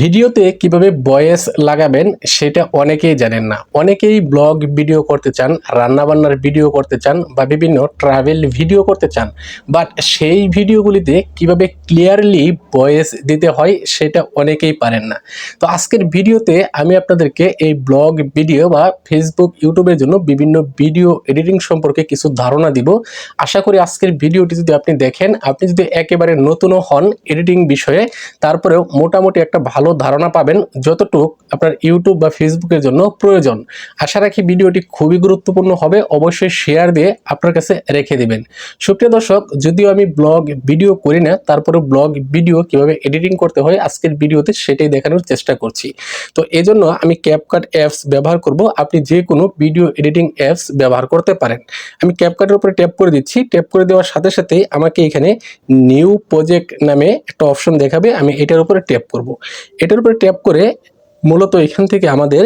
ভিডিওতে কীভাবে বয়েস লাগাবেন সেটা অনেকেই জানেন না। অনেকেই ব্লগ ভিডিও করতে চান, রান্নাবান্নার ভিডিও করতে চান বা বিভিন্ন ট্রাভেল ভিডিও করতে চান। বাট সেই ভিডিওগুলিতে কীভাবে ক্লিয়ারলি বয়েস দিতে হয় সেটা অনেকেই পারেন না। তো আজকের ভিডিওতে আমি আপনাদেরকে এই ব্লগ ভিডিও বা ফেসবুক ইউটিউবের জন্য বিভিন্ন ভিডিও এডিটিং সম্পর্কে কিছু ধারণা দিব। আশা করি আজকের ভিডিওটি যদি আপনি দেখেন, আপনি যদি একেবারে নতুনও হন এডিটিং বিষয়ে, তারপরেও মোটামুটি একটা ভালো ধারণা পাবেন যতটুক আপনার ইউটিউব বা ফেসবুকের জন্য প্রয়োজন। আশা রাখি ভিডিওটি খুবই গুরুত্বপূর্ণ হবে, অবশ্যই শেয়ার দিয়ে আপনার কাছে রেখে দিবেন। সুপ্রিয় দর্শক, যদিও আমি ব্লগ ভিডিও করি না তারপরে ব্লগ ভিডিও কীভাবে এডিটিং করতে হয়, আজকের ভিডিওতে সেটাই দেখানোর চেষ্টা করছি। তো এজন্য আমি ক্যাপকাট অ্যাপস ব্যবহার করব, আপনি যে কোনো ভিডিও এডিটিং অ্যাপস ব্যবহার করতে পারেন। আমি ক্যাপকাটের উপরে ট্যাপ করে দিচ্ছি ট্যাপ করে দেওয়ার সাথে সাথেই আমাকে এখানে নিউ প্রজেক্ট নামে একটা অপশন দেখাবে, আমি এটার উপরে ট্যাপ করব। এটার উপরে ট্যাপ করে মূলত এখান থেকে আমাদের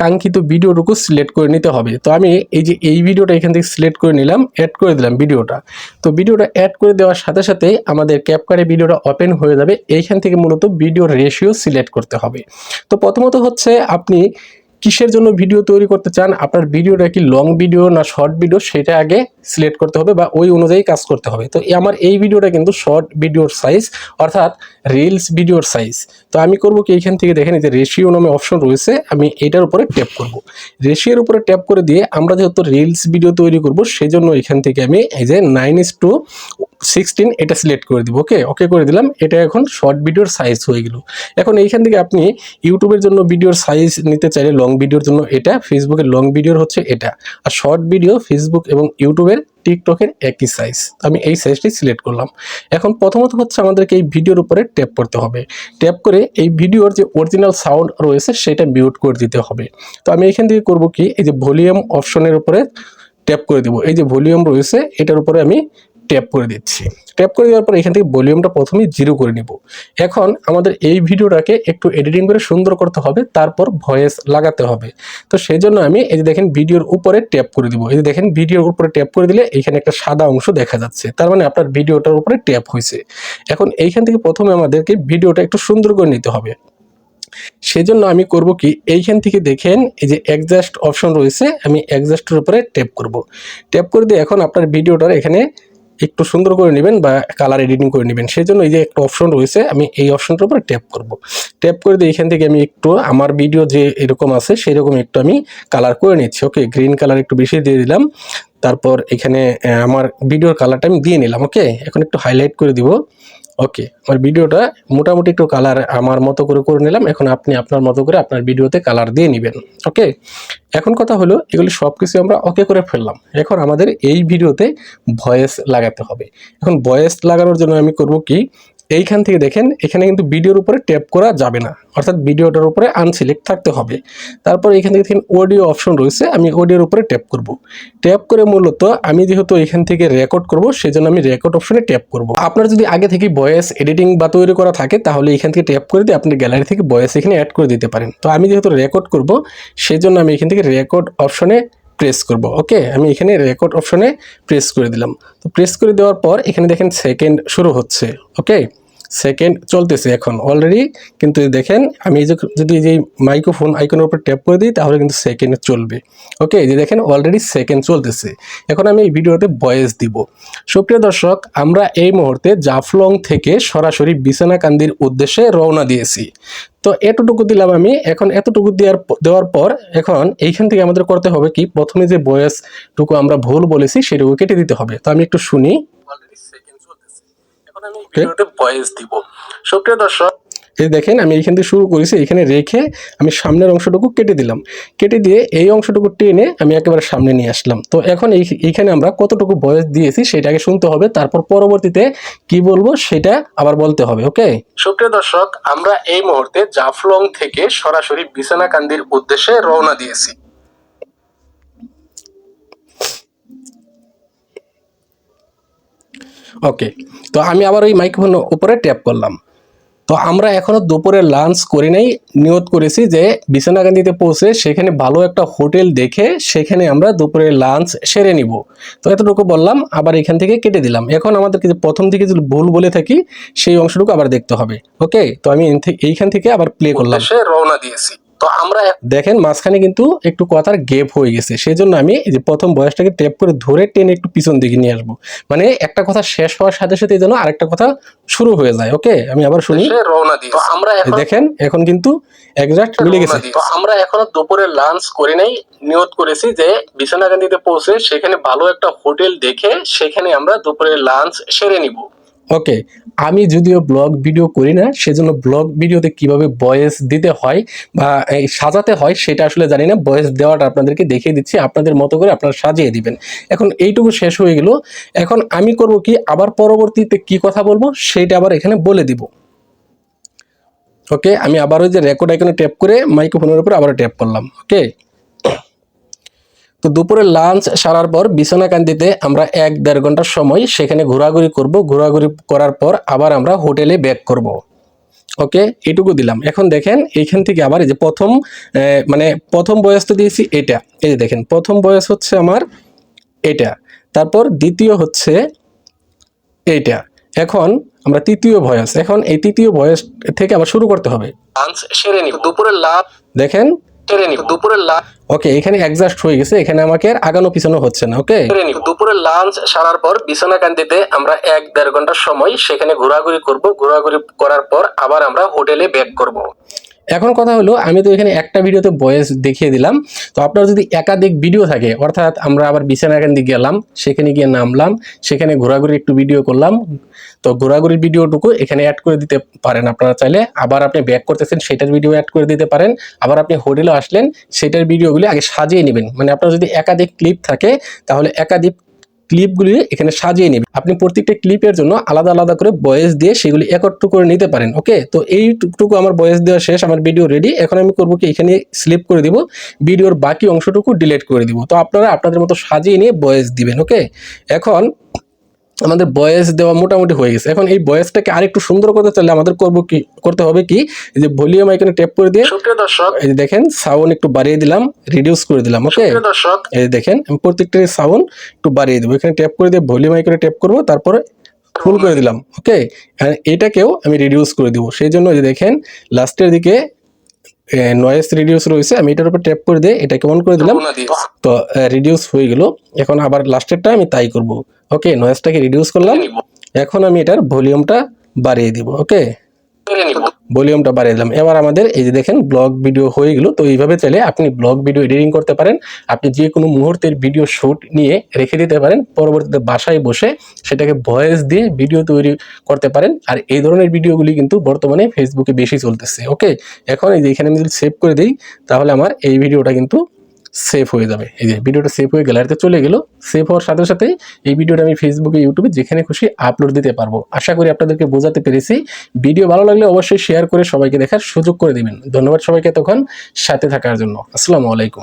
কাঙ্ক্ষিত ভিডিওটুকু সিলেক্ট করে নিতে হবে। তো আমি এই যে এই ভিডিওটা এখান থেকে সিলেক্ট করে নিলাম অ্যাড করে দিলাম ভিডিওটা। তো ভিডিওটা অ্যাড করে দেওয়ার সাথে সাথে আমাদের ক্যাপকারে ভিডিওটা ওপেন হয়ে যাবে। এইখান থেকে মূলত ভিডিওর রেশিও সিলেক্ট করতে হবে। তো প্রথমত হচ্ছে আপনি কিসের জন্য ভিডিও তৈরি করতে চান? আপনার ভিডিওটা কি লং ভিডিও না শর্ট ভিডিও সেটা আগে সিলেক্ট করতে হবে বা ওই অনুযায়ী কাজ করতে হবে। তো আমার এই ভিডিওটা কিন্তু শর্ট ভিডিওর সাইজ অর্থাৎ রিলস ভিডিওর সাইজ তো আমি করব কি এইখান থেকে দেখেন যে রেশিও নামে অপশন রয়েছে, আমি এটার উপরে ট্যাপ করব। রেশিওর উপরে ট্যাপ করে দিয়ে আমরা যেহেতু রিলস ভিডিও তৈরি করব, সেজন্য এখান থেকে আমি এই যে নাইন ইস টু সিক্সটিন এটা সিলেক্ট করে দিব ওকে ওকে করে দিলাম, এটা এখন শর্ট ভিডিওর সাইজ হয়ে গেল। এখন এইখান থেকে আপনি ইউটিউবের জন্য ভিডিওর সাইজ নিতে চাইলে লং ভিডিওর জন্য এটা ফেসবুকের লং ভিডিওর হচ্ছে এটা। আর শর্ট ভিডিও ফেসবুক এবং ইউটিউবের টিকটকের একই সাইজ আমি এই সাইজটি সিলেক্ট করলাম। এখন প্রথমত হচ্ছে আমাদেরকে এই ভিডিওর উপরে ট্যাপ করতে হবে। ট্যাপ করে এই ভিডিওর যে অরিজিনাল সাউন্ড রয়েছে সেটা মিউট করে দিতে হবে। তো আমি এখান থেকে করব কি? এই যে ভলিউম অপশনের উপরে ট্যাপ করে দেবো। এই যে ভলিউম রয়েছে, এটার উপরে আমি ট্যাপ করে দিচ্ছি। ট্যাপ করে দেওয়ার পর এখান থেকে ভলিউমটা প্রথমেই জিরো করে নিব। এখন আমাদের এই ভিডিওটাকে একটু এডিটিং করে সুন্দর করতে হবে, তারপর ভয়েস লাগাতে হবে। তো সেই জন্য আমি এই যে দেখেন ভিডিওর উপরে ট্যাপ করে দিব। এই যে দেখেন ভিডিওর উপরে ট্যাপ করে দিলে এখানে একটা সাদা অংশ দেখা যাচ্ছে। তার মানে আপনার ভিডিওটার উপরে ট্যাপ হয়েছে। এখন এইখান থেকে প্রথমে আমাদেরকে ভিডিওটা একটু সুন্দর করে নিতে হবে। সেজন্য আমি করব কি, এইখান থেকে দেখেন এই যে অ্যাডজাস্ট অপশন রয়েছে, আমি অ্যাডজাস্টের উপরে ট্যাপ করব। ট্যাপ করে দিয়ে এখন আপনার ভিডিওটার এখানে একটু সুন্দর করে নেবেন বা কালার এডিটিং করে নেবেন। সেই জন্য এই যে একটা অপশন রয়েছে, আমি এই অপশনটার উপরে ট্যাপ করব। ট্যাপ করে দিয়ে এখান থেকে আমি একটু আমার ভিডিও যে এরকম আছে সেই রকম একটু আমি কালার করে নিচ্ছি। ওকে গ্রিন কালার একটু বেশি দিয়ে দিলাম। তারপর এখানে আমার ভিডিওর কালারটা আমি দিয়ে নিলাম। ওকে এখন একটু হাইলাইট করে দিব। ওকে আমার ভিডিওটা মোটামুটি একটু কালার আমার মতো করে করে নিলাম। এখন আপনি আপনার মতো করে আপনার ভিডিওতে কালার দিয়ে নেবেন। ওকে এখন কথা হলো, এগুলি সব কিছু আমরা ওকে করে ফেললাম। এখন আমাদের এই ভিডিওতে ভয়েস লাগাতে হবে। এখন ভয়েস লাগানোর জন্য আমি করব কি? এইখান থেকে দেখেন, এখানে কিন্তু ভিডিওর উপরে ট্যাপ করা যাবে না। অর্থাৎ ভিডিওটার উপরে আনসিলেক্ট থাকতে হবে। তারপর এখান থেকে দেখেন অডিও অপশন রয়েছে, আমি অডিওর উপরে ট্যাপ করব। ট্যাপ করে মূলত আমি যেহেতু এখান থেকে রেকর্ড করব, সেজন্য আমি রেকর্ড অপশনে ট্যাপ করব। আপনার যদি আগে থেকে ভয়েস এডিটিং বা তৈরি করা থাকে, তাহলে এখান থেকে ট্যাপ করে দিয়ে আপনি গ্যালারি থেকে ভয়েস এখানে অ্যাড করে দিতে পারেন। তো আমি যেহেতু রেকর্ড করব, সেজন্য আমি এখান থেকে রেকর্ড অপশনে প্রেস করব। ওকে আমি এখানে রেকর্ড অপশনে প্রেস করে দিলাম। তো প্রেস করে দেওয়ার পর এখানে দেখেন সেকেন্ড শুরু হচ্ছে। ওকে সেকেন্ড চলতেছে এখন অলরেডি। কিন্তু দেখেন, আমি যদি যে মাইক্রোফোন আইকনের উপর ট্যাপ করে দিই, তাহলে কিন্তু সেকেন্ড চলবে। ওকে যে দেখেন অলরেডি সেকেন্ড চলতেছে। এখন আমি এই ভিডিওতে ভয়েস দিব। সুপ্রিয় দর্শক, আমরা এই মুহূর্তে জাফলং থেকে সরাসরি বিছানাকান্দির উদ্দেশ্যে রওনা দিয়েছি। তো এতটুকু দিলাম আমি। এখন এতটুকু দেওয়ার দেওয়ার পর এখন এইখান থেকে আমাদের করতে হবে কি? প্রথমে যে ভয়েসটুকু আমরা ভুল বলেছি, সেটুকু কেটে দিতে হবে। তো আমি একটু শুনি। এখন আমি ভিডিওতে ভয়েস দিব। সুপ্রিয় দর্শক এই দেখেন আমি এইখান থেকে শুরু করেছি এখানে রেখে আমি সামনের অংশটুকু কেটে দিলাম। কেটে দিয়ে এই অংশটুকু টেনে আমি একেবারে সামনে নিয়ে আসলাম। তো এখন এই এইখানে আমরা কতটুকু ভয়েস দিয়েছি সেটাকে শুনতে হবে তারপর পরবর্তীতে কি বলব সেটা আবার বলতে হবে ওকে সুপ্রিয় দর্শক আমরা এই মুহূর্তে জাফলং থেকে সরাসরি বিছানাকান্দির উদ্দেশ্যে রওনা দিয়েছি। ওকে তো আমি আবার ওই মাইক্রোফোন উপরে ট্যাপ করলাম। তো আমরা এখনও দুপুরে লাঞ্চ করি নাই, নিয়ত করেছি যে বিছনাকান্দিতে পৌঁছে সেখানে ভালো একটা হোটেল দেখে সেখানে আমরা দুপুরে লাঞ্চ সেরে নিব। তো এতটুকু বললাম, আবার এখান থেকে কেটে দিলাম। এখন আমাদেরকে যে প্রথম থেকে যদি ভুল বলে থাকি, সেই অংশটুকু আবার দেখতে হবে। ওকে তো আমি এইখান থেকে আবার প্লে করলাম। রওনা দিয়েছি। তো আমরা দেখেন মাঝখানে কিন্তু একটু কথার হয়ে গেছে। সেই জন্য আমি যে প্রথম বয়সটাকে ট্যাপ করে ধরে টেনে একটু পিছন দিকে নিয়ে আসব। মানে একটা কথা শেষ হওয়ার সাথে সাথে যেন আরেকটা কথা শুরু হয়ে যায় ওকে আমি আবার শুনি। রওনা তো আমরা দেখেন এখন কিন্তু একজাক্ট মিলে গেছে। তো আমরা এখনও দুপুরে লাঞ্চ করি নাই নিয়ত করেছি যে বিছনাকান্দিতে পৌঁছে সেখানে ভালো একটা হোটেল দেখে সেখানে আমরা দুপুরে লাঞ্চ সেরে নিব। ওকে, আমি যদিও ব্লগ ভিডিও করি না, সেজন্য ব্লগ ভিডিওতে কীভাবে ভয়েস দিতে হয় বা সাজাতে হয় সেটা আসলে জানি না ভয়েস দেওয়াটা আপনাদেরকে দেখিয়ে দিচ্ছি, আপনাদের মতো করে আপনারা সাজিয়ে দিবেন। এখন এইটুকু শেষ হয়ে গেল, এখন আমি করব কি, আবার পরবর্তীতে কি কথা বলব সেইটা আবার এখানে বলে দিব। ওকে, আমি আবার ওই যে রেকর্ড আইকনে ট্যাপ করে মাইক্রোফোনের উপর আবার ট্যাপ করলাম, ওকে? তো দুপুরে লাঞ্চ সারার পর বিছনাকান্দিতে আমরা এক দেড় ঘণ্টার সময় সেখানে ঘোরাঘুরি করব। ঘোরাঘুরি করার পর আবার আমরা হোটেলে ব্যাক করব। ওকে? এটুকু দিলাম। এখন দেখেন এইখান থেকে আবার এই যে প্রথম মানে প্রথম বয়স তো দিয়েছি এটা। এই যে দেখেন প্রথম বয়স হচ্ছে আমার এটা। তারপর দ্বিতীয় হচ্ছে এইটা এখন আমরা তৃতীয় ভয়েস এখন এই তৃতীয় ভয়েস থেকে আবার শুরু করতে হবে। লাঞ্চ সেরে নিব। দুপুরে লাঞ্চ দেখেন সেরে নিব। দুপুরের লাঞ্চ ওকে এখানে অ্যাডজাস্ট হয়ে গেছে এখানে আমাকে আর আগানো পিছানো হচ্ছে না ওকে দুপুরে লাঞ্চ সারার পর বিছনাকান্দিতে আমরা এক দেড় ঘণ্টার সময় সেখানে ঘোরাঘুরি করব। ঘোরাঘুরি করার পর আবার আমরা হোটেলে ব্যাক করব। এখন কথা হলো, আমি তো এখানে একটা ভিডিওতে ভয়েস দেখিয়ে দিলাম। তো আপনার যদি একাধিক ভিডিও থাকে, অর্থাৎ আমরা আবার বিছানা এখান দিয়ে গেলাম, সেখানে গিয়ে নামলাম, সেখানে ঘোরাঘুরি একটু ভিডিও করলাম, তো ঘোরাঘুরির ভিডিওটুকু এখানে অ্যাড করে দিতে পারেন আপনারা চাইলে। আবার আপনি ব্যাক করতেছেন, সেটার ভিডিও অ্যাড করে দিতে পারেন। আবার আপনি হোটেলে আসলেন, সেটার ভিডিওগুলি আগে সাজিয়ে নেবেন। মানে আপনার যদি একাধিক ক্লিপ থাকে, তাহলে একাধিক ক্লিপগুলি এখানে সাজিয়ে নেবেন আপনি প্রত্যেকটা ক্লিপের জন্য আলাদা আলাদা করে বয়েস দিয়ে সেগুলি একটু করে নিতে পারেন ওকে তো এইটুকু আমার বয়েস দেওয়া শেষ, আমার ভিডিও রেডি এখন আমি করব কি, এখানে স্লিপ করে দিব ভিডিওর বাকি অংশটুকু ডিলিট করে দিব। তো আপনারা আপনাদের মতো সাজিয়ে নিয়ে বয়েস দিবেন ওকে এখন আমাদের বয়েস দেওয়া মোটামুটি হয়ে গেছে। এখন এই বয়েসটাকে আরেকটু সুন্দর করতে চাইলে আমাদের করব কি করতে হবে কি এই যে ভলিউম এখানে ট্যাপ করে দিয়ে এই যে দেখেন সাউন্ড একটু বাড়িয়ে দিলাম রিডিউস করে দিলাম ওকে এই যে দেখেন আমি প্রত্যেকটা সাউন্ড একটু বাড়িয়ে দেবো। এখানে ট্যাপ করে দিয়ে ভলিউম আইকনে ট্যাপ করব তারপরে ফুল করে দিলাম ওকে এটাকেও আমি রিডিউস করে দিব। সেই জন্য যে দেখেন লাস্টের দিকে নয়েস রিডিউস রয়েছে আমি এটার উপর ট্যাপ করে দিয়ে এটাকে অন করে দিলাম। তো রিডিউস হয়ে গেল। এখন আবার লাস্টেরটা আমি তাই করব। ওকে নয়েসটাকে রিডিউস করলাম। এখন আমি এটার ভলিউমটা বাড়িয়ে দিব ওকে ভলিউমটা বাড়িয়ে দিলাম। এবার আমাদের এই যে দেখেন ব্লগ ভিডিও হয়ে গেল। তো এইভাবে চাইলে আপনি ব্লগ ভিডিও এডিটিং করতে পারেন। আপনি যে কোনো মুহূর্তের ভিডিও শুট নিয়ে রেখে দিতে পারেন। পরবর্তীতে বাসায় বসে সেটাকে ভয়েস দিয়ে ভিডিও তৈরি করতে পারেন। আর এই ধরনের ভিডিওগুলি কিন্তু বর্তমানে ফেসবুকে বেশি চলতেছে ওকে এখন এই যে এখানে আমি যদি সেভ করে দিই তাহলে আমার এই ভিডিওটা কিন্তু সেভ হয়ে যাবে। এই যে ভিডিওটা সেভ হয়ে গ্যালারিতে চলে গেল সেভ হওয়ার সাথে সাথে এই ভিডিওটা আমি ফেসবুকে ইউটিউবে যেখানে খুশি আপলোড দিতে পারব। আশা করি আপনাদেরকে বোঝাতে পেরেছি। ভিডিও ভালো লাগলে অবশ্যই শেয়ার করে সবাইকে দেখার সুযোগ করে দেবেন। ধন্যবাদ সবাইকে তখন সাথে থাকার জন্য। আসসালামু আলাইকুম।